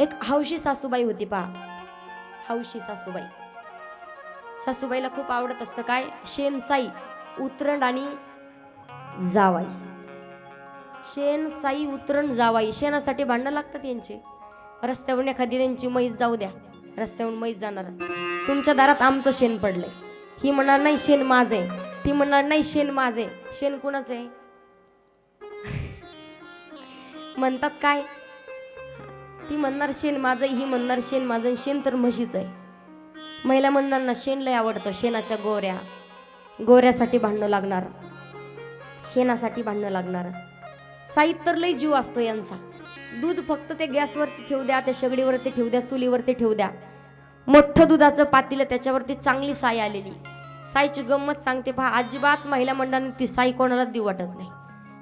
एक हौशी सासूबाई होती पहा. हौशी सासूबाई. सासूबाईला खूप आवडत असतं काय? शेण साई आणि जावाई. शेण साई उतरण जावाई शेणासाठी भांडणं लागतात यांचे. रस्त्यावरून एखादी त्यांची म्हैस जाऊ द्या. रस्त्यावरून म्हैस जाणार. तुमच्या दारात आमचं शेण पडलंय. ही म्हणणार नाही शेण माझे आहे. ती म्हणणार नाही शेण माझे आहे. शेण कुणाचं आहे? म्हणतात काय? ती म्हणणार शेण माझं ही म्हणणार शेण माझं शेण तर म्हशीचं आहे. महिला म्हणणार ना शेण लय आवडतं शेणाच्या गोऱ्या गोऱ्यासाठी भांडणं लागणार शेणासाठी भांडणं लागणार. साईत तर लय जीव असतो यांचा. दूध फक्त ते गॅसवरती ठेवू द्या त्या शेगडीवरती ठेवू द्या चुलीवरती ठेवू द्या. मोठं दुधाचं पातीलं त्याच्यावरती चांगली साई आलेली. साईची गंमत सांगते पहा अजिबात महिला मंडळाने ती साई कोणाला देऊ वाटत नाही.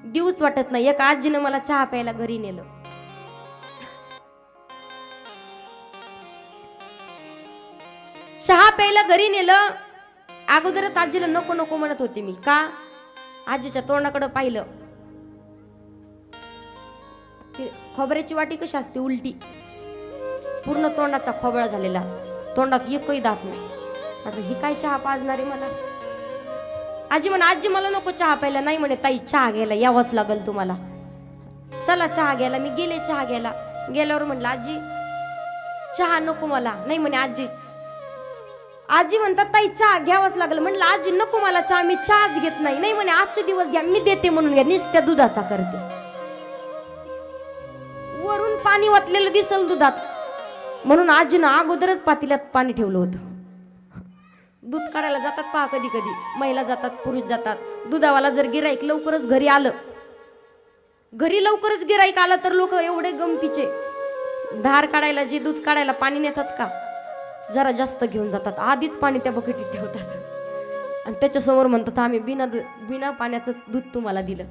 देऊच वाटत नाही. एक आजीनं मला चहा प्यायला घरी नेलं. प्यायला घरी नेलं. अगोदरच आजीला नको नको म्हणत होते मी. का? आजीच्या तोंडाकडे पाहिलं. खोबऱ्याची वाटी कशी असते उलटी. पूर्ण तोंडाचा खोबळा झालेला. तोंडात एकही दात नाही. आता ही काय चहा पाजणारे मला? आजी म्हणा आजी मला नको चहा प्यायला. नाही म्हणे ताई चहा घ्यायला यावंच लागल तुम्हाला. चला चहा घ्यायला. मी गेले चहा घ्यायला. गेल्यावर म्हणलं आजी चहा नको मला. नाही म्हणे आजी आजी म्हणतात ताई चहा घ्यावंच लागलं. म्हणलं आजी नको मला चहा मी चहाच घेत नाही. नाही म्हणे आजचे दिवस घ्या मी देते म्हणून घ्या नुसत्या दुधाचा करते. वरून पाणी वाटलेलं दिसल दुधात. म्हणून आजीनं अगोदरच पातील्यात पाणी ठेवलं होतं. दूध काढायला जातात पहा कधी कधी महिला जातात पुरुष जातात. दुधावाला जर गिराईक लवकरच घरी आलं. घरी लवकरच गिराईक आलं तर लोक एवढे गमतीचे. धार काढायला जे दूध काढायला पाणी नेतात का? जरा जास्त घेऊन जातात. आधीच पाणी त्या बकेटीत ठेवतात. आणि त्याच्यासमोर म्हणतात आम्ही बिना बिना पाण्याचं दूध तुम्हाला दिलं.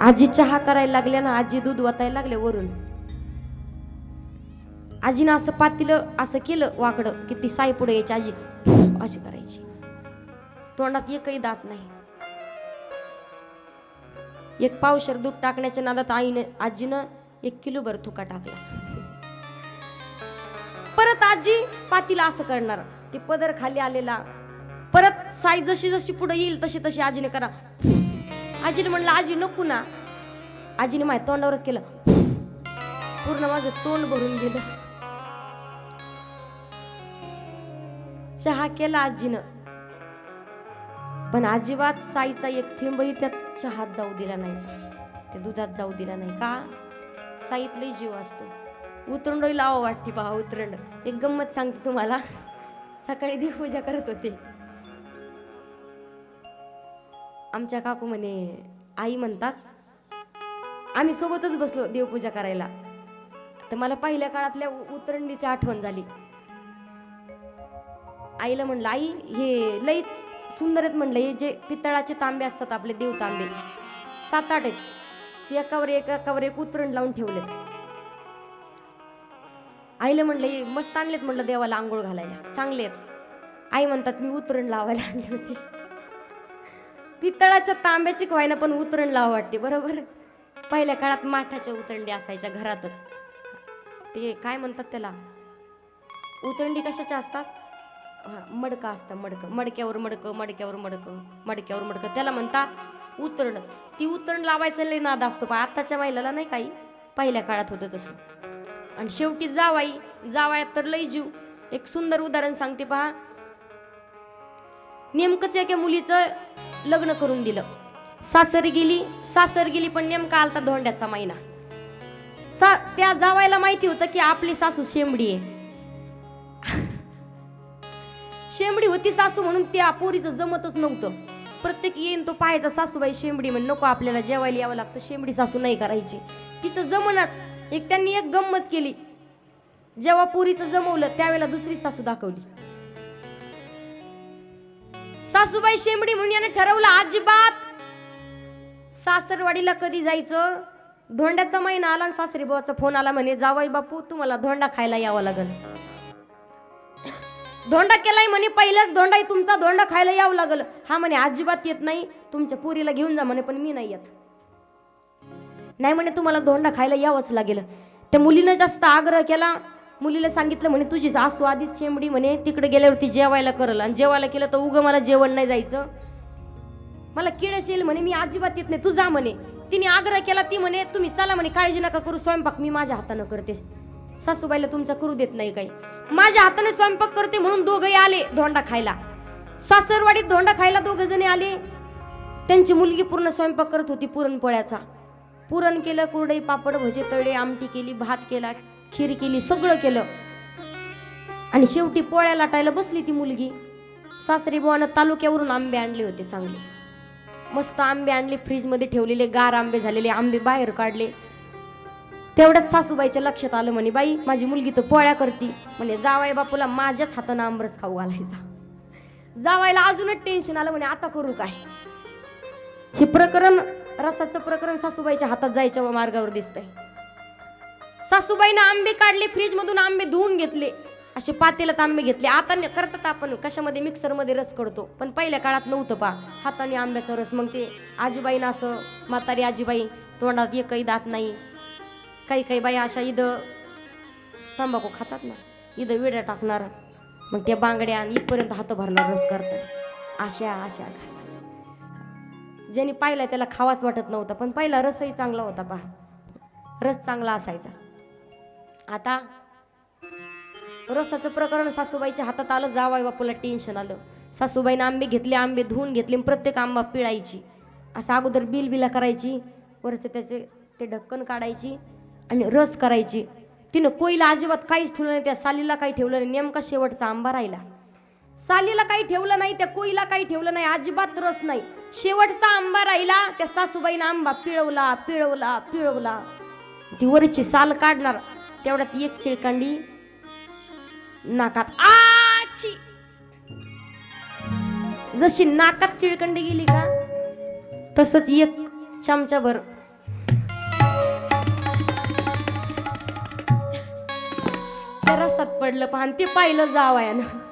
आजी चहा करायला लागल्या ना आजी दूध वाटायला लागले वरून. आजीनं असं पातीलं असं केलं वाकडं की ती साई पुढे यायची आजी अशी करायची. तोंडात एकही दात नाही. एक पावशर दूध टाकण्याच्या नादात आईने आजीनं एक किलो भर थुका टाकला. परत आजी पातीला असं करणार. ते पदर खाली आलेला. परत साई जशी जशी पुढे येईल तशी तशी आजीने करा. आजीने म्हणलं आजी नको ना. आजीने माझ्या तोंडावरच केलं. पूर्ण माझं तोंड भरून गेलं. चहा केला आजीनं. पण अजिबात साईचा एक थेंबही त्या चहात जाऊ दिला नाही. त्या दुधात जाऊ दिला नाही. का? साईत जीव असतो. उतरंड लावा वाटते पहा उतरंड. एक गंमत सांगते तुम्हाला. सकाळी देवपूजा करत होते. आमच्या काकू म्हणे आई म्हणतात आम्ही सोबतच बसलो देवपूजा करायला. तर मला पहिल्या काळातल्या उतरंडीची आठवण झाली. आईला म्हणलं आई हे लई सुंदर आहेत म्हणलं हे जे पितळाचे तांबे असतात आपले देव तांबे. सात आठ आहेत. ते एकावर एक एकावर एक उतरण लावून ठेवलेत. आईला म्हणलं हे मस्त आणलेत म्हणलं देवाला आंघोळ घालायला. चांगले आहेत. आई म्हणतात मी उतरण लावायला आणले होते. पितळाच्या तांब्याची व्हायना पण उतरण लावा वाटते बरोबर? पहिल्या काळात माठाच्या उतरंडी असायच्या घरातच. ते काय म्हणतात त्याला? उतरंडी कशाच्या असतात? हां मडकं असतं मडकं. मडक्यावर मडकं मडक्यावर मडकं मडक्यावर मडकं. त्याला म्हणतात उतरण. ती उतरण लावायचं लय नाद असतो पण आत्ताच्या महिलाला नाही काही. पहिल्या काळात होतं तसं. आणि शेवटी जावाई जावायात तर लय जीव. एक सुंदर उदाहरण सांगते पहा. नेमकंच एका मुलीचं लग्न करून दिलं. सासर गेली सासर गेली पण नेमका आलता धोंड्याचा महिना सा त्या जावायला माहिती होतं की आपली सासू शेंबडी आहे. शेंबडी होती सासू म्हणून त्या पोरीचं जमतच नव्हतं. प्रत्येक येईन तो पाहायचा सासूबाई शेंबडी म्हण नको आपल्याला जेवायला यावं लागतं शेंबडी सासू नाही करायची. तिचं जमनाच एक त्यांनी एक गंमत केली. जेव्हा पुरीचं जमवलं त्यावेळेला दुसरी सासू दाखवली. सासूबाई शेंबडी म्हणून याने ठरवलं अजिबात सासरवाडीला कधी जायचं? धोंड्याचा महिना आला आणि सासरी भावाचा फोन आला म्हणे जावाई बापू तुम्हाला धोंडा खायला यावं लागल. धोंडा केलाय म्हणे पहिलाच धोंडाही तुमचा धोंडा खायला यावं लागल. हा म्हणे अजिबात येत नाही. तुमच्या पुरीला घेऊन जा म्हणे पण मी नाही येत. नाही म्हणे तुम्हाला धोंडा खायला यावंच लागेल. त्या मुलीनं जास्त आग्रह केला. मुलीला सांगितलं म्हणे तुझी सासू आधीच शेंबडी म्हणे तिकडे गेल्यावरती जेवायला करल. आणि जेवायला केलं तर उगं मला जेवण नाही जायचं. मला किडस येईल म्हणे मी अजिबात येत नाही. तू जा म्हणे. तिने आग्रह केला ती म्हणे तुम्ही चला म्हणे काळजी नका करू स्वयंपाक मी माझ्या हातानं करते. सासूबाईला तुमच्या करू देत नाही काही. माझ्या हाताने स्वयंपाक करते म्हणून दोघंही आले धोंडा खायला. सासरवाडीत धोंडा खायला दोघं जणी आले. त्यांची मुलगी पूर्ण स्वयंपाक करत होती पुरणपोळ्याचा. पुरण केलं कुरडई पापड भजे तळे आमटी केली भात केला खीर केली सगळं केलं. आणि शेवटी पोळ्या लाटायला बसली ती मुलगी. सासरी बुवानं तालुक्यावरून आंबे आणले होते चांगले. मस्त आंबे आणले फ्रीजमध्ये ठेवलेले गार आंबे झालेले आंबे बाहेर काढले. तेवढ्याच सासूबाईच्या लक्षात आलं म्हणे बाई माझी मुलगी तर पोळ्या करती. म्हणे जावाय बापूला माझ्याच हातानं आंबरस खाऊ घालायचा. जावायला अजूनच टेन्शन आलं म्हणे आता करू काय? हे प्रकरण रसाचं प्रकरण सासूबाईच्या हातात जायच्या मार्गावर दिसतंय. सासूबाईनं आंबे काढले फ्रीज मधून आंबे धुवून घेतले. असे पातेल्यात आंबे घेतले. आता करतात आपण कशामध्ये? मिक्सरमध्ये रस करतो. पण पहिल्या काळात नव्हतं पा हाताने आंब्याचा रस. मग ते आजीबाईनं असं म्हातारी आजीबाई तोंडात एकही दात नाही. काही काही बाई अशा इथं तंबाखू खातात ना इथं विड्या टाकणार. मग त्या बांगड्या आणि इथपर्यंत हात भरणार रस करतात. अशा अशा ज्याने पाहिला त्याला खावाच वाटत नव्हता पण पहिला रसही चांगला होता पहा. रस चांगला असायचा. आता रसाचं प्रकरण सासूबाईच्या हातात आलं जावाय बापूला टेन्शन आलं. सासूबाईनं आंबे घेतले आंबे धुवून घेतले आणि प्रत्येक आंबा पिळायची. असं अगोदर बिल बिला करायची वरचं त्याचे ते ढक्कन काढायची आणि रस करायची. तिनं कोईला अजिबात काहीच ठेवलं नाही त्या सालीला काही ठेवलं नाही नेमका शेवटचा आंबा राहिला. सालीला काही ठेवलं नाही त्या कोईला काही ठेवलं नाही अजिबात रस नाही. शेवटचा आंबा राहिला त्या सासूबाईनं आंबा पिळवला पिळवला पिळवला. ती वरची साल काढणार तेवढ्यात एक चिळकांडी नाकात. आची! जशी नाकात चिळकंडी गेली का तसंच एक चमचाभर. त्या रसात पडलं पाहन ते पाहिलं जावयानं.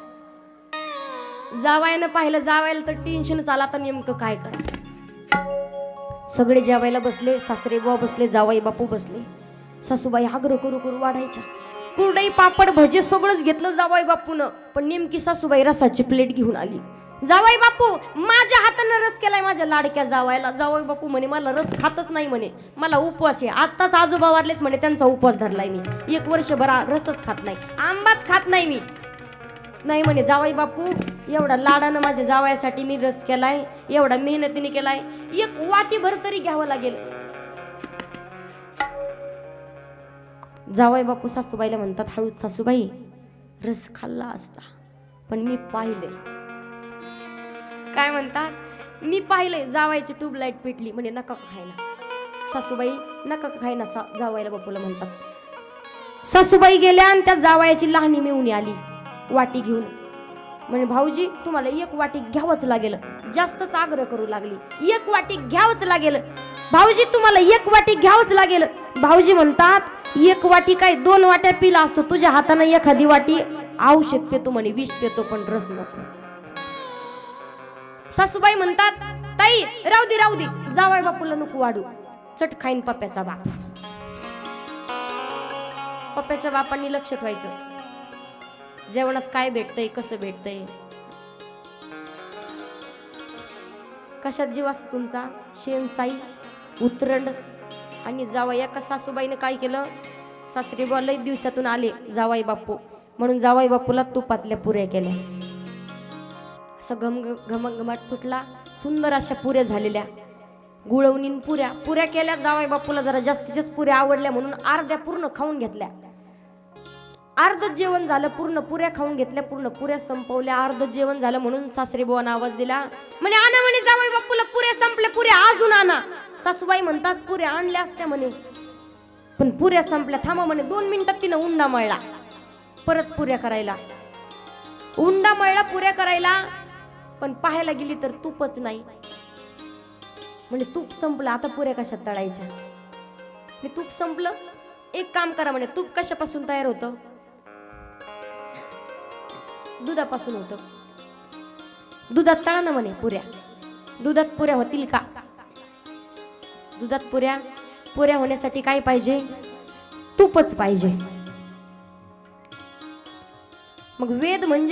जावायनं पाहिलं जावायला तर टेन्शनच आला. तर नेमकं काय करा सगळे जेवायला बसले सासरे बुवा बसले जावाई बापू बसले. सासूबाई आग्रह करू करू वाढायच्या. कुरडई पापड भजे सगळंच घेतलं जावाई बापून. पण नेमकी सासूबाई रसाची प्लेट घेऊन आली. जावाई बापू माझ्या हातानं रस केलाय माझ्या लाडक्या जावायला. जावाई बापू म्हणे मला रस खातच नाही म्हणे. मला उपवास आहे. आत्ताच आजोबा वारलेत म्हणे त्यांचा उपवास धरलाय मी. एक वर्षभर रसच खात नाही. आंबाच खात नाही मी. नाही म्हणे जावाई बापू एवढा लाडानं माझ्या जावयासाठी मी रस केलाय एवढा मेहनतीने केलाय एक वाटीभर तरी घ्यावं लागेल. जावाई बापू सासूबाईला म्हणतात हळूच सासूबाई रस खाल्ला असता पण मी पाहिले काय म्हणतात? मी पाहिले जावायची ट्यूबलाईट पेटली म्हणजे नका का खायला. सासूबाई नका का सा जावायला बापूला म्हणतात. सासूबाई गेल्या आणि त्या जावायाची लहानी मिळून आली. वाटी घेऊन म्हणजे भाऊजी तुम्हाला एक वाटी घ्यावंच लागेल. जास्तच आग्रह करू लागली. एक वाटी घ्यावंच लागेल. भाऊजी तुम्हाला एक वाटी घ्यावंच लागेल. भाऊजी म्हणतात एक वाटी काय दोन वाट्या पिला असतो. तुझ्या हाताने एखादी वाटी औषध पेतो म्हणे विष पेतो पण रस नको. सासूबाई म्हणतात ताई राहू दे राहू दे. जावाय बापूला नको वाढू. चट खाईन पप्याचा बाप. पप्याच्या बापांनी लक्ष ठेवायचं. जेवणात काय भेटतंय कसं भेटतंय? कशात जीव असतो तुमचा? शेणसाई उतरंड आणि जावई. एका सासूबाईनं काय केलं? सासरी बुवा लई दिवसातून आले जावाई बापू. म्हणून जावाई बापूला तुपातल्या पुऱ्या केल्या. असं घम घमघमाट सुटला. सुंदर अशा पुऱ्या झालेल्या. गुळवणीन पुऱ्या. पुऱ्या केल्या जावाई बापूला जरा जास्तीच्याच पुऱ्या आवडल्या म्हणून अर्ध्या पूर्ण खाऊन घेतल्या. अर्ध जेवण झालं पूर्ण पुऱ्या खाऊन घेतल्या पूर्ण पुऱ्या संपवल्या. अर्ध जेवण झालं म्हणून सासरे बुवानं आवाज दिला म्हणे आणा म्हणे जावई बापूला पुऱ्या संपल्या पुऱ्या अजून आणा. सासूबाई म्हणतात पुऱ्या आणल्या असत्या म्हणे. पण पुऱ्या संपल्या थांबा म्हणे दोन मिनिटात तिनं उंडा मळला परत पुऱ्या करायला. उंडा मळला पुऱ्या करायला पण पाहायला गेली तर तूपच नाही. म्हणजे तूप संपलं आता पुऱ्या कशात तळायच्या? तूप संपलं? एक काम करा म्हणे तूप कशापासून तयार होतं? दुधापासून होतं. दुधात तळा ना म्हणे पुऱ्या. दुधात पुऱ्या होतील का? दुधात पुऱ्या पुऱ्या होण्यासाठी काय पाहिजे? तूपच पाहिजे. मग वेद म्हणजे